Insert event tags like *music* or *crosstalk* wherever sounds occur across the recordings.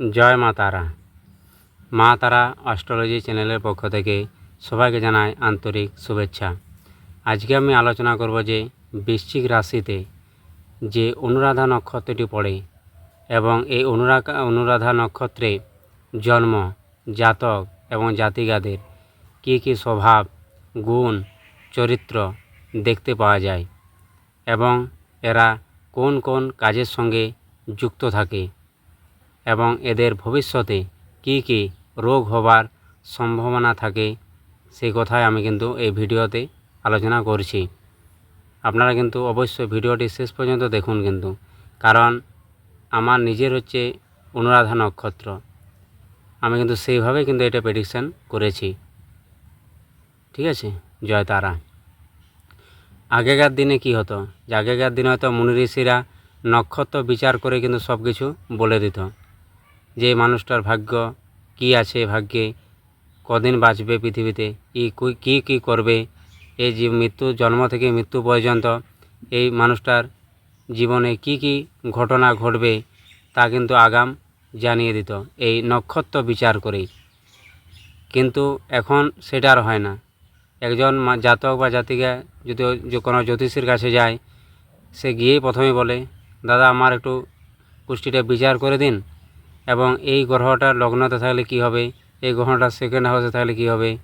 জয় মা তারা। মা তারা অস্ট্রোলজি চ্যানেলের পক্ষ থেকে সবাইকে জানাই আন্তরিক শুভেচ্ছা। আজকে আমি আলোচনা করব যে বৃশ্চিক রাশিতে যে অনুরাধা নক্ষত্রটি পড়ে এবং এই অনুরাধা অনুরাধা নক্ষত্রে জন্ম, জাতক এবং জাতিগাদের কী কী স্বভাব, গুণ, চরিত্র দেখতে পাওয়া যায় এবং এরা কোন কোন কাজের সঙ্গে যুক্ত থাকে। এবং এদের ভবিষ্যতে কী কী রোগ হবার সম্ভাবনা থাকে সেই কথাই আমি কিন্তু এই ভিডিওতে আলোচনা করছি। আপনারা কিন্তু অবশ্যই ভিডিওটি শেষ পর্যন্ত দেখুন কিন্তু, কারণ আমার নিজের হচ্ছে অনুরাধা নক্ষত্র। আমি কিন্তু সেইভাবে কিন্তু এটা প্রেডিকশান করেছি। ঠিক আছে? জয় তারা। আগেকার দিনে কি হতো? যে আগেকার দিনে হয়তো মুনি ঋষিরা নক্ষত্র বিচার করে কিন্তু সব কিছু বলে দিত। যে মানুষটার ভাগ্য, কি আছে ভাগ্যে, কদিন বাঁচবে পৃথিবীতে, কী- কী কী করবে, এই যে মৃত্যু, জন্ম থেকে মৃত্যু পর্যন্ত এই মানুষটার জীবনে কি কি ঘটনা ঘটবে, তা কিন্তু আগাম জানিয়ে দিত। এই নক্ষত্র বিচার করেই। কিন্তু এখন সেটা আর হয় না। একজন জাতক বা জাতিকা যদি যে কোনো জ্যোতিষীর কাছে যায়, সে গিয়েই প্রথমে বলে, দাদা, আমার একটু কুষ্টিটা বিচার করে দিন। এবং এই গ্রহটা লগ্নতে থাকলে কি হবে? এই গ্রহটা সেকেন্ড হাউসে থাকলে কি হবে?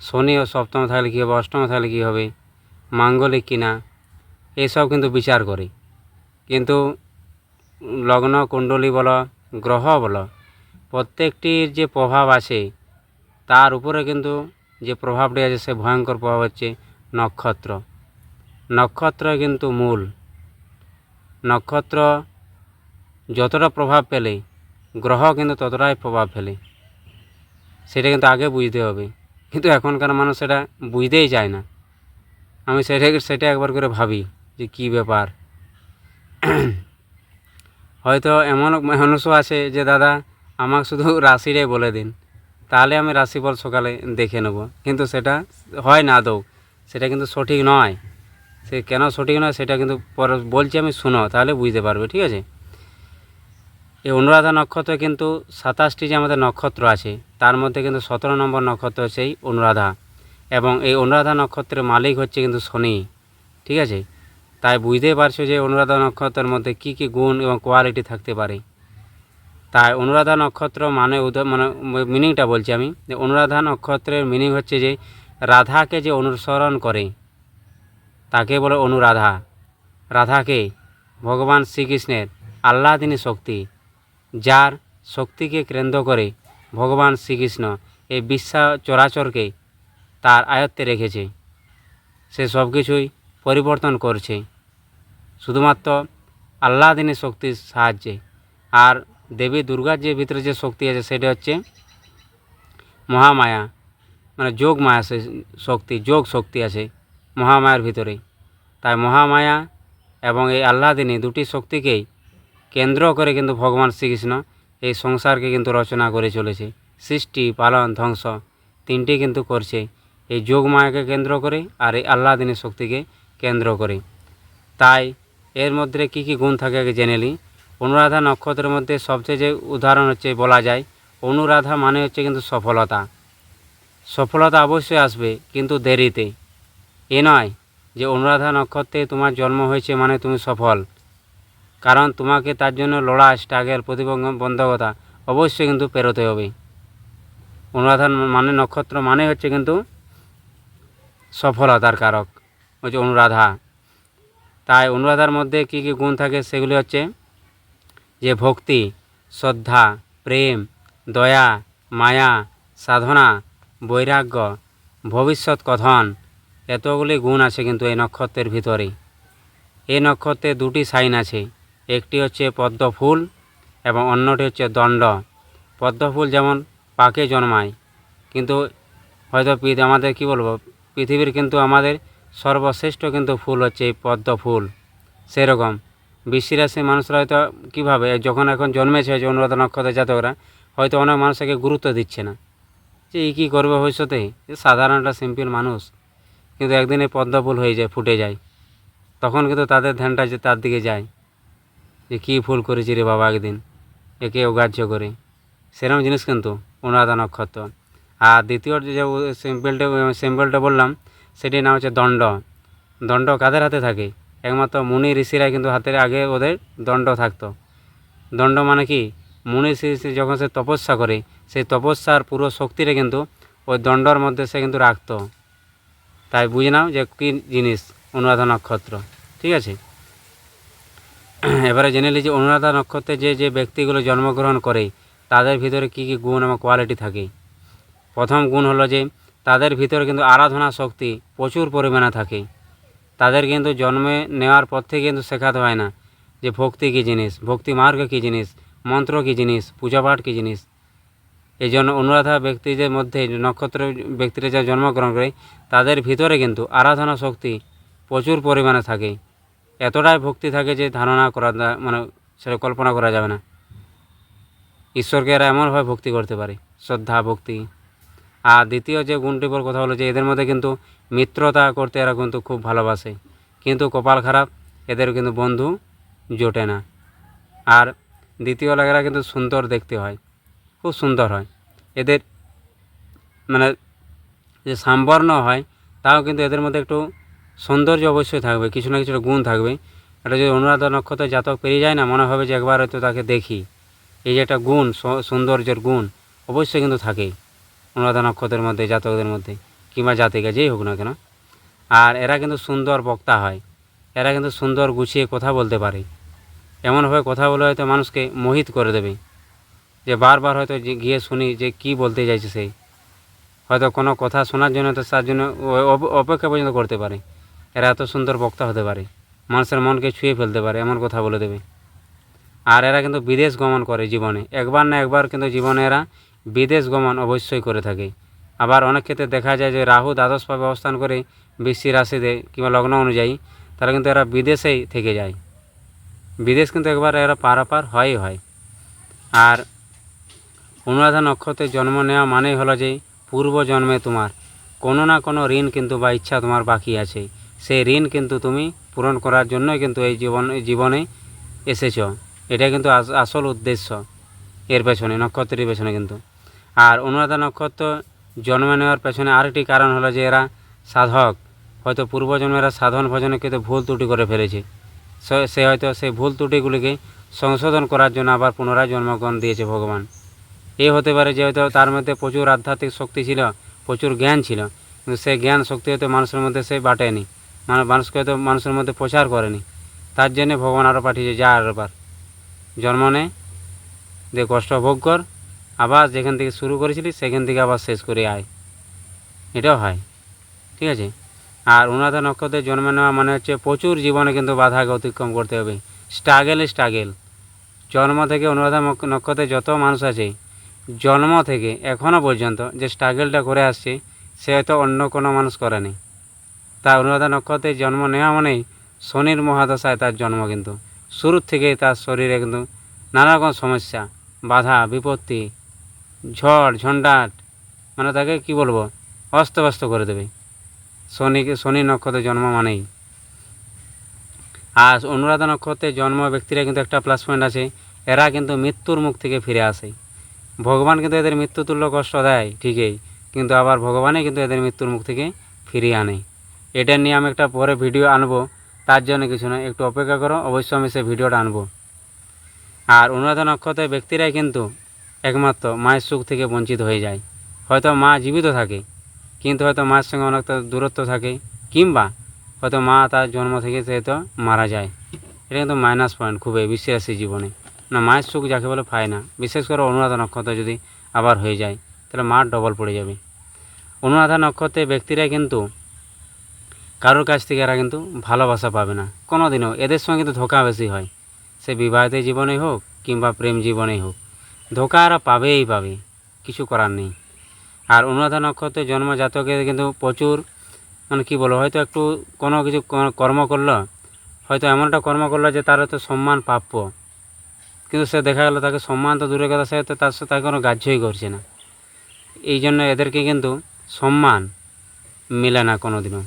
শনি ও সপ্তম থাকলে কী হবে? অষ্টম থাকলে কী হবে? মাঙ্গলিক কিনা? এইসব কিন্তু বিচার করে। কিন্তু লগ্ন কুণ্ডলী বলো, গ্রহ বলো, প্রত্যেকটির যে প্রভাব আছে, তার উপরে কিন্তু যে প্রভাবটি আছে, সে ভয়ঙ্কর প্রভাব হচ্ছে নক্ষত্র। নক্ষত্র কিন্তু মূল। নক্ষত্র যতটা প্রভাব ফেলে গ্রহ কিন্তু ততটাই প্রভাব ফেলে সেটা কিন্তু আগে বুঝতে হবে। কিন্তু এখনকার মানুষ সেটা বুঝতেই চায় না। আমি সেটা সেটা একবার করে ভাবি যে কী ব্যাপার। হয়তো এমন মানুষও আছে যে, দাদা, আমাকে শুধু রাশিটাই বলে দিন। তাহলে আমি রাশিফল সকালে দেখে নেব। কিন্তু সেটা হয় না আদৌ সেটা কিন্তু সঠিক নয়। সে কেন সঠিক নয় সেটা কিন্তু পরে বলছি আমি, শুনো, তাহলে বুঝতে পারবে। ঠিক আছে? এই অনুরাধা নক্ষত্রে কিন্তু সাতাশটি যে আমাদের নক্ষত্র আছে, তার মধ্যে কিন্তু সতেরো নম্বর নক্ষত্র হচ্ছে এই অনুরাধা। এবং এই অনুরাধা নক্ষত্রের মালিক হচ্ছে কিন্তু শনি, ঠিক আছে? তাই বুঝতেই পারছ যে অনুরাধা নক্ষত্রের মধ্যে কি কি গুণ এবং কোয়ালিটি থাকতে পারে। তাই অনুরাধা নক্ষত্র মানে মানে মিনিংটা বলছি আমি। যে অনুরাধা নক্ষত্রের মিনিং হচ্ছে যে রাধাকে যে অনুসরণ করে, তাকে বলে অনুরাধা। রাধাকে, ভগবান শ্রীকৃষ্ণের আহ্লাদিনী শক্তি। যার শক্তিকে কেন্দ্র করে ভগবান শ্রীকৃষ্ণ এই বিশ্বা চরাচরকে তার আয়ত্তে রেখেছে। সে সব কিছুই পরিবর্তন করছে। শুধুমাত্র আহ্লাদিনী শক্তির সাহায্যে। আর দেবী দুর্গার যে ভিতরে যে শক্তি আছে, সেটা হচ্ছে মহামায়া। মানে যোগ মায়া সে শক্তি, যোগ শক্তি আছে মহামায়ার ভিতরে। তাই মহামায়া এবং এই আহ্লাদিনী দুটি শক্তিকেই কেন্দ্র করে কিন্তু ভগবান শ্রীকৃষ্ণ এই সংসারকে কিন্তু রচনা করে চলেছে। সৃষ্টি, পালন, ধ্বংস তিনটি কিন্তু করছে। এই যোগ মায়াকে কেন্দ্র করে আর এই আহ্লাদিনী শক্তিকে কেন্দ্র করে। তাই এর মধ্যে কী কী গুণ থাকে জেনে নিই। অনুরাধা নক্ষত্রের মধ্যে সবচেয়ে যে উদাহরণ হচ্ছে বলা যায়, অনুরাধা মানে হচ্ছে কিন্তু সফলতা। সফলতা অবশ্যই আসবে, কিন্তু দেরিতে। এ নয় যে অনুরাধা নক্ষত্রে তোমার জন্ম হয়েছে মানে তুমি সফল। কারণ তোমাকে তার জন্য লড়া স্ট্রাগেল প্রতিবন্ধকতা অবশ্যই কিন্তু পেরোতে হবে। অনুরাধা মানে নক্ষত্র মানে হচ্ছে কিন্তু সফলতার কারক হচ্ছে অনুরাধা। তাই অনুরাধার মধ্যে কী কী গুণ থাকে সেগুলি হচ্ছে যে ভক্তি, শ্রদ্ধা, প্রেম, দয়া, মায়া, সাধনা, বৈরাগ্য, ভবিষ্যৎ কথন, এতগুলি গুণ আছে কিন্তু এই নক্ষত্রের ভিতরে। এই নক্ষত্রে দুটি সাইন আছে। একটি হচ্ছে পদ্ম ফুল এবং অন্যটি হচ্ছে দণ্ড। পদ্ম ফুল যেমন পাকে জন্মায়, কিন্তু হয়তো আমাদের কি বলব, পৃথিবীর কিন্তু আমাদের সর্বশ্রেষ্ঠ কিন্তু ফুল হচ্ছে এই পদ্ম ফুল সেরকম বৃষ্টিরাশি মানুষরা হয়তো কীভাবে, যখন এখন জন্মেছে যে অনুরাধ নক্ষত্রের জাতকরা, হয়তো অনেক মানুষ একে গুরুত্ব দিচ্ছে না। যে এই কী করবে ভবিষ্যতে? সাধারণ একটা সিম্পল মানুষ, কিন্তু একদিনে পদ্ম ফুল হয়ে যায়, ফুটে যায়। তখন কিন্তু তাদের ধ্যানটা যে তার দিকে যায়। যে কী ফুল করেছি রে বাবা একদিন? একে অগ্রাহ্য করে। সেরকম জিনিস কিন্তু অনুরাধা নক্ষত্র। আর দ্বিতীয় যে সিম্পলটা সিম্পলটা বললাম, সেটির নাম হচ্ছে দণ্ড। দণ্ড কাদের হাতে থাকে? একমাত্র মুনি ঋষিরা কিন্তু হাতের আগে ওদের দণ্ড থাকতো। দণ্ড মানে কি? মুনি ঋষি যখন সে তপস্যা করে সেই তপস্যার পুরো শক্তিটা কিন্তু ওই দণ্ডর মধ্যে সে কিন্তু রাখতো। তাই বুঝে নাও যে কী জিনিস অনুরাধা নক্ষত্র। ঠিক আছে? *clears throat* এবারে জেনে যে অনুরাধা নক্ষত্রে যে যে ব্যক্তিগুলো জন্মগ্রহণ করে, তাদের ভিতরে কী কী গুণ এবং কোয়ালিটি থাকে? প্রথম গুণ হলো যে, তাদের ভিতরে কিন্তু আরাধনা শক্তি প্রচুর পরিমাণে থাকে। তাদের কিন্তু জন্মে নেওয়ার পর থেকে কিন্তু শেখাতে হয় না যে ভক্তি কী জিনিস, ভক্তি মার্গ কী জিনিস, মন্ত্র কী জিনিস, পূজাপাঠ কী জিনিস। এই জন্য অনুরাধা ব্যক্তিদের মধ্যে, নক্ষত্র ব্যক্তিরা যা জন্মগ্রহণ করে, তাদের ভিতরে কিন্তু আরাধনা শক্তি প্রচুর পরিমাণে থাকে। এতটাই ভক্তি থাকে যে ধারণা করা মানে সেটা কল্পনা করা যাবে না। ঈশ্বরকে এরা এমনভাবে ভক্তি করতে পারে, শ্রদ্ধা, ভক্তি। আর দ্বিতীয় যে গুণটি পর কথা হলো যে এদের মধ্যে কিন্তু মিত্রতা করতে এরা কিন্তু খুব ভালোবাসে। কিন্তু কপাল খারাপ, এদের কিন্তু বন্ধু জোটে না। আর দ্বিতীয় হলো এরা কিন্তু সুন্দর দেখতে হয়, খুব সুন্দর হয়। এদের মানে যে সাম্বর্ণ হয়, তাও কিন্তু এদের মধ্যে একটু সৌন্দর্য অবশ্যই থাকবে, কিছু না কিছু গুণ থাকবে। এটা যদি অনুরাধা নক্ষত্র জাতক পেরিয়ে যায় না, মনে হবে যে একবার হয়তো তাকে দেখি। এই যে একটা গুণ সৌন্দর্যের গুণ, অবশ্যই কিন্তু থাকেই অনুরাধা নক্ষত্রের মধ্যে, জাতকদের মধ্যে, কিংবা জাতিকা, যেই হোক না কেন। আর এরা কিন্তু সুন্দর বক্তা হয়, এরা কিন্তু সুন্দর গুছিয়ে কথা বলতে পারে। এমনভাবে কথা বলে হয়তো মানুষকে মোহিত করে দেবে। যে বারবার হয়তো গিয়ে শুনি যে কি বলতে চাইছে সেই হয়তো কোনো কথা শোনার জন্য তো তার জন্য অপেক্ষা পর্যন্ত করতে পারে। এরা এত সুন্দর বক্তা হতে পারে। মানুষের মনকে ছুঁয়ে ফেলতে পারে, এমন কথা বলে দেবে। আর এরা কিন্তু বিদেশ গমন করে জীবনে। একবার না একবার কিন্তু জীবনে এরা বিদেশ গমন অবশ্যই করে থাকে। আবার অনেক ক্ষেত্রে দেখা যায় যে রাহু দ্বাদশভাবে অবস্থান করে বৃষ্টি রাশিতে কিংবা লগ্ন অনুযায়ী, তারা কিন্তু এরা বিদেশেই থেকে যায়। বিদেশ কিন্তু একবার এরা পারাপার হয়ই হয়। আর অনুরাধা নক্ষত্রে জন্ম নেওয়া মানেই হলো যে পূর্ব জন্মে তোমার কোনো না কোনো ঋণ কিন্তু বা ইচ্ছা তোমার বাকি আছে। সেই ঋণ কিন্তু তুমি পূরণ করার জন্যই কিন্তু এই জীবন, জীবনে এসেছ। এটা কিন্তু আসল উদ্দেশ্য এর পেছনে, নক্ষত্রের পেছনে কিন্তু। আর অনুরাধা নক্ষত্র জন্ম নেওয়ার পেছনে আরেকটি কারণ হলো যে এরা সাধক। হয়তো পূর্বজন্মে এরা সাধন ভজনে কিন্তু ভুল ত্রুটি করে ফেলেছে। সে- হয়তো সেই ভুল ত্রুটিগুলিকে সংশোধন করার জন্য আবার পুনরায় জন্মগ্রহণ দিয়েছে ভগবান। এই হতে পারে যে হয়তো তার মধ্যে প্রচুর আধ্যাত্মিক শক্তি ছিল, প্রচুর জ্ঞান ছিল, কিন্তু সেই জ্ঞান শক্তি হয়তো মানুষের মধ্যে সে বাটেনি। মানুষকে হয়তো মানুষের মধ্যে প্রচার করেনি। তার জন্যে ভগবান আরও পাঠিয়েছে, যা আর আরবার জন্ম নে দিয়ে কষ্ট ভোগ কর, আবার যেখান থেকে শুরু করেছিলি, সেখান থেকে আবার শেষ করে আয়। এটাও হয়, ঠিক আছে? আর অনুরাধা নক্ষত্রে জন্ম নেওয়া মানে হচ্ছে প্রচুর জীবনে কিন্তু বাধাকে অতিক্রম করতে হবে। স্ট্রাগেল স্ট্রাগেল জন্ম থেকে অনুরাধা নক্ষত্রে যত মানুষ আছে, জন্ম থেকে এখনও পর্যন্ত যে স্ট্রাগেলটা করে আসছে, সে হয়তো অন্য কোনো মানুষ করেনি। তা অনুরাধা নক্ষত্রে জন্ম নেওয়া মানেই শনির মহাদশায় তার জন্ম কিন্তু। শুরুর থেকেই তার শরীরে কিন্তু নানা রকম সমস্যা, বাধা, বিপত্তি, ঝড়, ঝঞ্ঝাট মানে তাকে কি বলব, অস্তব্যস্ত করে দেবে। শনিকে শনি নক্ষত্রে জন্ম মানেই। আর অনুরাধা নক্ষত্রে জন্ম ব্যক্তিরা কিন্তু একটা প্লাস পয়েন্ট আছে, এরা কিন্তু মৃত্যুর মুখ থেকে ফিরে আসে। ভগবান কিন্তু এদের মৃত্যুতুল্য কষ্ট দেয়, ঠিকই, কিন্তু আবার ভগবানই কিন্তু এদের মৃত্যুর মুখ থেকে ফিরিয়ে আনে। এটা নিয়ে আমি একটা পরে ভিডিও আনব। তার জন্য কিছু না, একটু অপেক্ষা করো, অবশ্যই আমি সেই ভিডিওটা আনব। আর অনুরাধা নক্ষত্রের ব্যক্তিরাই কিন্তু একমাত্র মায়ের সুখ থেকে বঞ্চিত হয়ে যায়। হয়তো মা জীবিত থাকে, কিন্তু হয়তো মায়ের সঙ্গে অনেকটা দূরত্ব থাকে, কিংবা হয়তো মা তার জন্ম থেকে সে হয়তো মারা যায়। এটা কিন্তু মাইনাস পয়েন্ট খুবই বিশ্বাসী জীবনে। না, মায়ের সুখ যাকে বলে পায় না। বিশেষ করে অনুরাধা নক্ষত্র যদি আবার হয়ে যায়, তাহলে মা ডবল পড়ে যাবে। অনুরাধা নক্ষত্রের ব্যক্তিরা কিন্তু কারোর কাছ থেকে এরা কিন্তু ভালোবাসা পাবে না। কোনো দিনও এদের সঙ্গে কিন্তু ধোকা বেশি হয়। সে বিবাহিত জীবনেই হোক কিংবা প্রেম জীবনেই হোক, ধোকা এরা পাবেই পাবে, কিছু করার নেই। আর অনুরাধা নক্ষত্রে জন্ম জাতকের কিন্তু প্রচুর মানে কী বলব, হয়তো একটু কোনো কিছু কর্ম করল, হয়তো এমন একটা কর্ম করল যে তার হয়তো সম্মান প্রাপ্য। কিন্তু সে দেখা গেলো তাকে সম্মান তো দূরের কথা, সে হয়তো তার সাথে তাকে কোনো গ্রাহ্যই করছে না। এই জন্য এদেরকে কিন্তু সম্মান মেলে না কোনো দিনও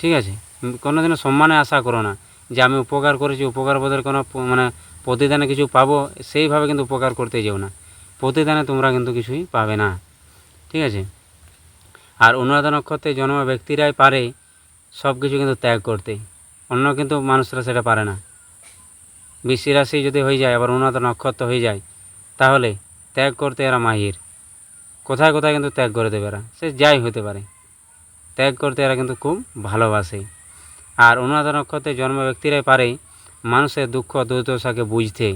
ঠিক আছে? উম, কোনো দিনও সম্মানে আশা করো না যে আমি উপকার করেছি উপকার বদলে কোনো মানে প্রতিদানে কিছু পাবো সেইভাবে কিন্তু উপকার করতে যেও না। প্রতিদানে তোমরা কিন্তু কিছুই পাবে না। ঠিক আছে? আর অনুরাধা নক্ষত্রে জন্ম ব্যক্তিরাই পারে সব কিছু কিন্তু ত্যাগ করতে। অন্য কিন্তু মানুষরা সেটা পারে না। বৃষ্টি রাশি যদি হয়ে যায় আবার অনুরাধা নক্ষত্র হয়ে যায় তাহলে ত্যাগ করতে এরা মাহির। কোথায় কোথায় কিন্তু ত্যাগ করে দেবে এরা। সে যাই হতে পারে। ত্যাগ করতে এরা কিন্তু খুব ভালোবাসে। আর অনুরাধা নক্ষত্রে জন্ম ব্যক্তিরাই পারে মানুষের দুঃখ দুর্দশাকে বুঝতে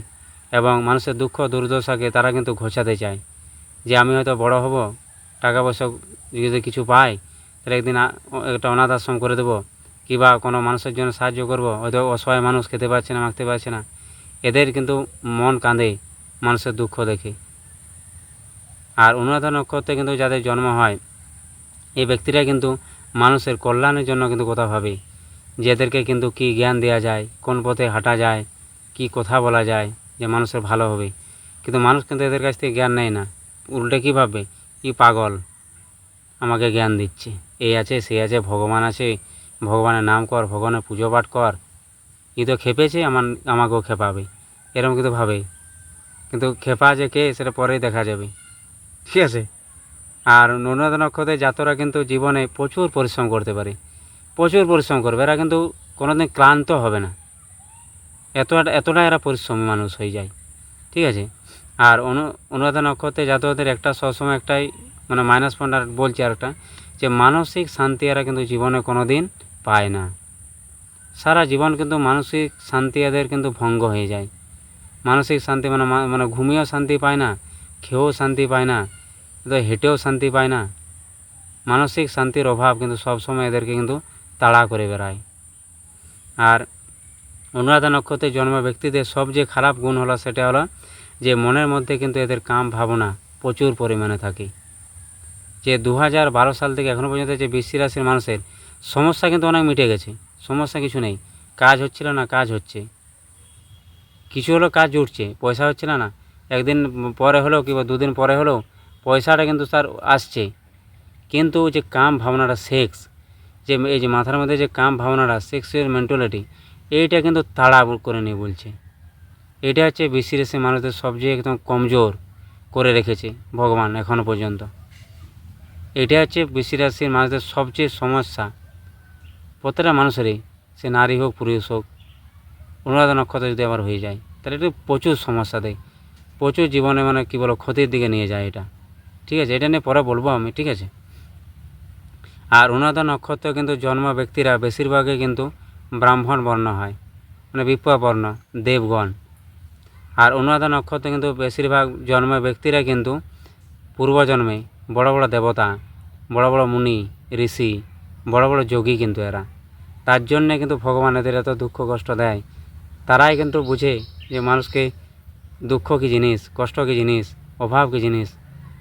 এবং মানুষের দুঃখ দুর্দশাকে তারা কিন্তু ঘোচাতে চায়। যে আমি হয়তো বড় হব, টাকা পয়সা যদি কিছু পাই, তাহলে একদিন একটা অনাথ আশ্রম করে দেবো। কিংবা কোনো মানুষের জন্য সাহায্য করব, হয়তো অসহায় মানুষ খেতে পারছে না, মাখতে পারছে না। এদের কিন্তু মন কাঁদে মানুষের দুঃখ দেখে। আর অনুরাধা নক্ষত্রে কিন্তু যাদের জন্ম হয় এই ব্যক্তিরা কিন্তু মানুষের কল্যাণের জন্য কিন্তু কথা ভাবে। যে এদেরকে কিন্তু কি জ্ঞান দেওয়া যায়, কোন পথে হাঁটা যায়, কি কথা বলা যায়, যে মানুষের ভালো হবে। কিন্তু মানুষ কিন্তু এদের কাছ থেকে জ্ঞান নেয় না। উল্টে কী ভাববে? কি পাগল, আমাকে জ্ঞান দিচ্ছে। এই আছে, সে আছে, ভগবান আছে, ভগবানের নাম কর, ভগবানের পুজো পাঠ কর। ই তো খেপেছে, আমার, আমাকেও খেপাবে। এরকম কিন্তু ভাবে। কিন্তু খেপা যে কে, সেটা পরেই দেখা যাবে। ঠিক আছে? আর অনুরাধা নক্ষত্রের জাতরা কিন্তু জীবনে প্রচুর পরিশ্রম করতে পারে। প্রচুর পরিশ্রম করবে। এরা কিন্তু কোনোদিন ক্লান্ত হবে না। এতটা এতটা এরা পরিশ্রমী মানুষ হয়ে যায়। ঠিক আছে? আর অনু অনুরাধা নক্ষত্রে জাতকদের একটা সবসময় একটাই মানে মাইনাস পয়েন্ট আর বলছি আর একটা যে মানসিক শান্তি এরা কিন্তু জীবনে কোনো দিন পায় না। সারা জীবন কিন্তু মানসিক শান্তি এদের কিন্তু ভঙ্গ হয়ে যায়। মানসিক শান্তি মানে মানে ঘুমিয়েও শান্তি পায় না, খেয়েও শান্তি পায় না তো হেঁটেও শান্তি পায় না। মানসিক শান্তির অভাব কিন্তু সবসময় এদেরকে কিন্তু তাড়া করে বেড়ায়। আর অনুরাধা নক্ষত্রে জন্ম ব্যক্তিদের সবচেয়ে খারাপ গুণ হলো সেটা হলো যে মনের মধ্যে কিন্তু এদের কাম ভাবনা প্রচুর পরিমাণে থাকে। যে দু হাজার বারো সাল থেকে এখনও পর্যন্ত যে বৃষ্টি রাশির মানুষের সমস্যা কিন্তু অনেক মিটে গেছে। সমস্যা কিছু নেই। কাজ হচ্ছিল না, কাজ হচ্ছে। কিছু হলো কাজ জুটছে পয়সা হচ্ছিল না। একদিন পরে হলেও কিংবা দুদিন পরে হলেও পয়সাটা কিন্তু তার আসছে কিন্তু যে কাম ভাবনাটা সেক্স যে এই যে মাথার মধ্যে যে কাম ভাবনাটা সেক্সুয়াল মেন্টালিটি এইটা কিন্তু তাড়া করে নিয়ে বলছে। এটা হচ্ছে বেশি রেসে মানুষদের সবচেয়ে একদম কমজোর করে রেখেছে ভগবান এখনও পর্যন্ত। এটা হচ্ছে বেশি রাশির মানুষদের সবচেয়ে সমস্যা। প্রত্যেকটা মানুষেরই, সে নারী হোক, পুরুষ হোক, অনুরাধা নক্ষত্র যদি আবার হয়ে যায়, তাহলে এটা প্রচুর সমস্যা দেয়। প্রচুর জীবনে মানে কী বলো ক্ষতির দিকে নিয়ে যায় এটা। ঠিক আছে, এটা নিয়ে পরে বলব আমি, ঠিক আছে? আর অনুরাধা নক্ষত্র কিন্তু জন্ম ব্যক্তিরা বেশিরভাগই কিন্তু ব্রাহ্মণ বর্ণ হয় মানে বিপ্লব বর্ণ, দেবগণ। আর অনুরাধা নক্ষত্রে কিন্তু বেশিরভাগ জন্ম ব্যক্তিরা কিন্তু পূর্বজন্মে বড় বড় দেবতা, বড় বড় মুনি, ঋষি, বড় বড় যোগী কিন্তু এরা। তার জন্যে কিন্তু ভগবান এদের এত দুঃখ কষ্ট দেয়। তারাই কিন্তু বুঝে যে মানুষকে দুঃখ কী জিনিস, কষ্ট কী জিনিস, অভাব কী জিনিস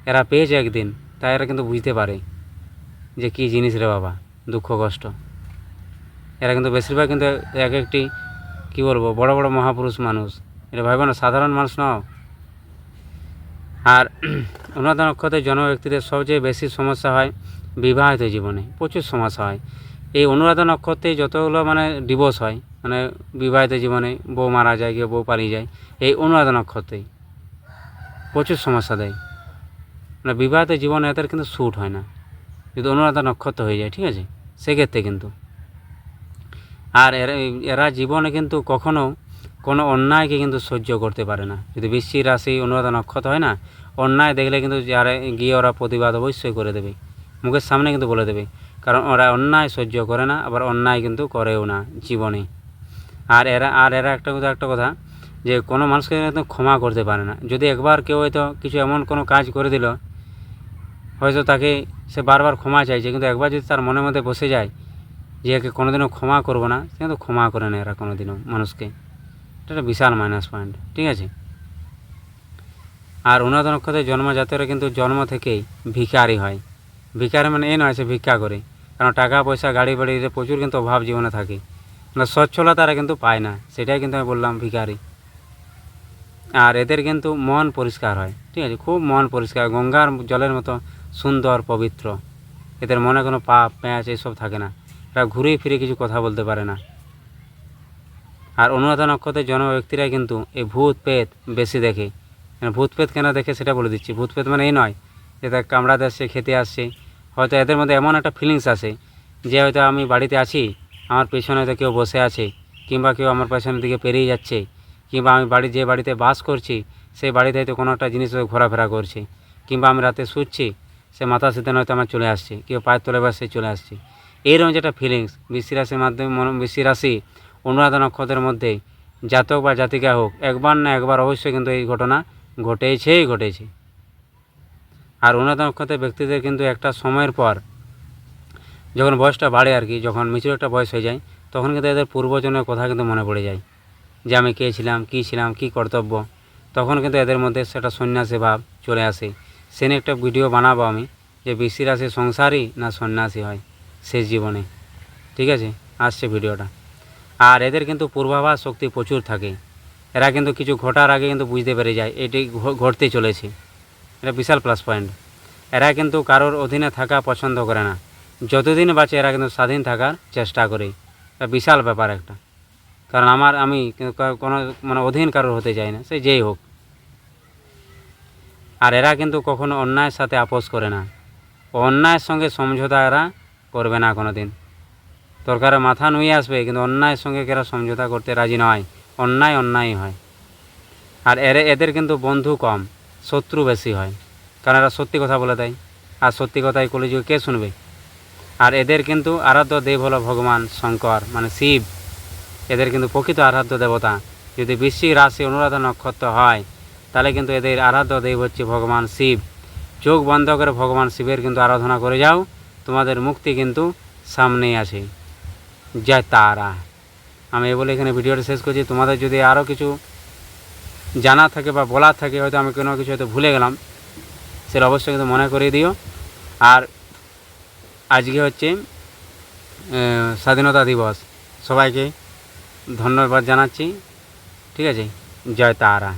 এরা পেয়েছে একদিন, তাই এরা কিন্তু বুঝতে পারে যে কী জিনিস রে বাবা, দুঃখ, কষ্ট। এরা কিন্তু বেশিরভাগ কিন্তু এক একটি, কী বলব, বড় বড় মহাপুরুষ মানুষ। এটা ভাইব না, সাধারণ মানুষ নাও। আর *clears throat* অনুরাধা নক্ষত্রের জন্ম ব্যক্তিদের সবচেয়ে বেশি সমস্যা হয় বিবাহিত জীবনে, প্রচুর সমস্যা হয়। এই অনুরাধা নক্ষত্রে যতগুলো মানে ডিভোর্স হয় মানে বিবাহিত জীবনে বউ মারা যায়, কেউ বউ পালিয়ে যায়, এই অনুরাধা নক্ষত্রেই প্রচুর সমস্যা দেয়। মানে বিবাহিত জীবনে এদের কিন্তু শ্যুট হয় না। যদি অনুরাধা নক্ষত্র হয়ে যায়, ঠিক আছে? সেক্ষেত্রে কিন্তু। আর এরা জীবনে কিন্তু কখনো কোনো অন্যায়কে কিন্তু সহ্য করতে পারে না। যদি বৃশ্চিক রাশি অনুরাধা নক্ষত্র হয় না, অন্যায় দেখলে কিন্তু যারা গিয়ে ওরা প্রতিবাদ অবশ্যই করে দেবে। মুখের সামনে কিন্তু বলে দেবে। কারণ ওরা অন্যায় সহ্য করে না, আবার অন্যায় কিন্তু করেও না জীবনে। আর এরা আর এরা একটা কথা একটা কথা, যে কোনো মানুষকে ক্ষমা করতে পারে না। যদি একবার কেউ হয়তো কিছু এমন কোনো কাজ করে দিল হয়তো তাকে সে বারবার ক্ষমা চাইছে, কিন্তু একবার যদি তার মনের মধ্যে বসে যায় যে একে কোনোদিনও ক্ষমা করব না, সে কিন্তু ক্ষমা করে না এরা কোনোদিনও মানুষকে। এটা একটা বিশাল মাইনাস পয়েন্ট ঠিক আছে? আর উন্নত নক্ষত্রের জন্মজাতরা কিন্তু জন্ম থেকেই ভিখারি হয়। ভিখারি মানে এ নয়, সে ভিক্ষা করে। কারণ টাকা, পয়সা, গাড়ি বাড়িতে প্রচুর কিন্তু অভাব জীবনে থাকে। মানে সচ্ছলতা তারা কিন্তু পায় না, সেটাই কিন্তু আমি বললাম ভিকারি আর এদের কিন্তু মন পরিষ্কার হয়, ঠিক আছে? খুব মন পরিষ্কার, গঙ্গার জলের মতো সুন্দর, পবিত্র। এদের মনে কোনো পাপ প্যাঁচ এসব থাকে না। এরা ঘুরে ফিরে কিছু কথা বলতে পারে না। আর অনুরাধা নক্ষত্রের জন্ম ব্যক্তিরা কিন্তু এই ভূত পেত বেশি দেখে। মানে ভূত পেত কেন দেখে সেটা বলে দিচ্ছি। ভূত পেত মানে এই নয় যে তার কামড়াতে আসছে, খেতে আসছে। হয়তো এদের মধ্যে এমন একটা ফিলিংস আসে যে হয়তো আমি বাড়িতে আছি, আমার পেছনে হয়তো কেউ বসে আছে, কিংবা কেউ আমার পেছনের দিকে পেরিয়ে যাচ্ছে, কিংবা আমি বাড়ি যে বাড়িতে বাস করছি, সেই বাড়িতে হয়তো কোনো একটা জিনিস ঘোরাফেরা করছে, কিংবা আমি রাতে শুচ্ছি সে মাথা সিদ্ধান হয়তো আমার চলে আসছে, কেউ পায়ের তলে বা সে চলে আসছে। এইরকম যেটা ফিলিংস বৃষ্টি রাশির মাধ্যমে মন বৃষ্টি রাশি, অনুরাধা নক্ষত্রের মধ্যে, জাতক বা জাতিকা হোক, একবার না একবার অবশ্যই কিন্তু এই ঘটনা ঘটেছেই ঘটেছে আর অনুরাধা নক্ষত্রের ব্যক্তিদের কিন্তু একটা সময়ের পর, যখন বয়সটা বাড়ে আর কি, যখন মিচুর একটা বয়স হয়ে যায়, তখন কিন্তু এদের পূর্বজনের কথা কিন্তু মনে পড়ে যায়। যে আমি কে ছিলাম, কী ছিলাম, কী কর্তব্য, তখন কিন্তু এদের মধ্যে সেটা সন্ন্যাসী ভাব চলে আসে। সে নিয়ে একটা ভিডিও বানাবো আমি যে বৃষ্টি রাশি সংসারী না সন্ন্যাসী হয় শেষ জীবনে। ঠিক আছে? আসছে ভিডিওটা। আর এদের কিন্তু পূর্বাভাস শক্তি প্রচুর থাকে। এরা কিন্তু কিছু ঘটার আগে কিন্তু বুঝতে পেরে যায়, এটি ঘটতে চলেছে। এটা বিশাল প্লাস পয়েন্ট এরা কিন্তু কারোর অধীনে থাকা পছন্দ করে না। যতদিন বাঁচে এরা কিন্তু স্বাধীন থাকার চেষ্টা করে। এটা বিশাল ব্যাপার একটা। কারণ আমার, আমি কোনো মানে অধীন কারোর হতে চাই না, সে যেই হোক। আর এরা কিন্তু কখনো অন্যায়ের সাথে আপোষ করে না। অন্যায়ের সঙ্গে সমঝোতা এরা করবে না কোনো দিন দরকারে মাথা নুয়ে আসবে, কিন্তু অন্যায়ের সঙ্গে এরা সমঝোতা করতে রাজি নয়? অন্যায় অন্যায় হয়। আর এর, এদের কিন্তু বন্ধু কম, শত্রু বেশি হয়। কারণ এরা সত্যি কথা বলে দেয়। আর সত্যি কথাই কলিযুগে কে শুনবে? আর এদের কিন্তু আরাধ্য দেব হলো ভগবান শঙ্কর মানে শিব। এদের কিন্তু প্রকৃত আরাধ্য দেবতা। যদি বৃশ্চিক রাশি অনুরাধা নক্ষত্র হয় তাহলে কিন্তু এদের আরাধ্য দেব হচ্ছে ভগবান শিব। চোখ বন্ধ করে ভগবান শিবের কিন্তু আরাধনা করে যাও, তোমাদের মুক্তি কিন্তু সামনেই আছে। জয় তারা। আমি এই বলে এখানে ভিডিওটা শেষ করছি। তোমাদের যদি আরও কিছু জানা থাকে বা বলার থাকে, হয়তো আমি কোনো কিছু হয়তো ভুলে গেলাম, সেটা অবশ্যই কিন্তু মনে করিয়ে দিও। আর আজকে হচ্ছে স্বাধীনতা দিবস। সবাইকে ধন্যবাদ জানাচ্ছি। ঠিক আছে? জয় তারা।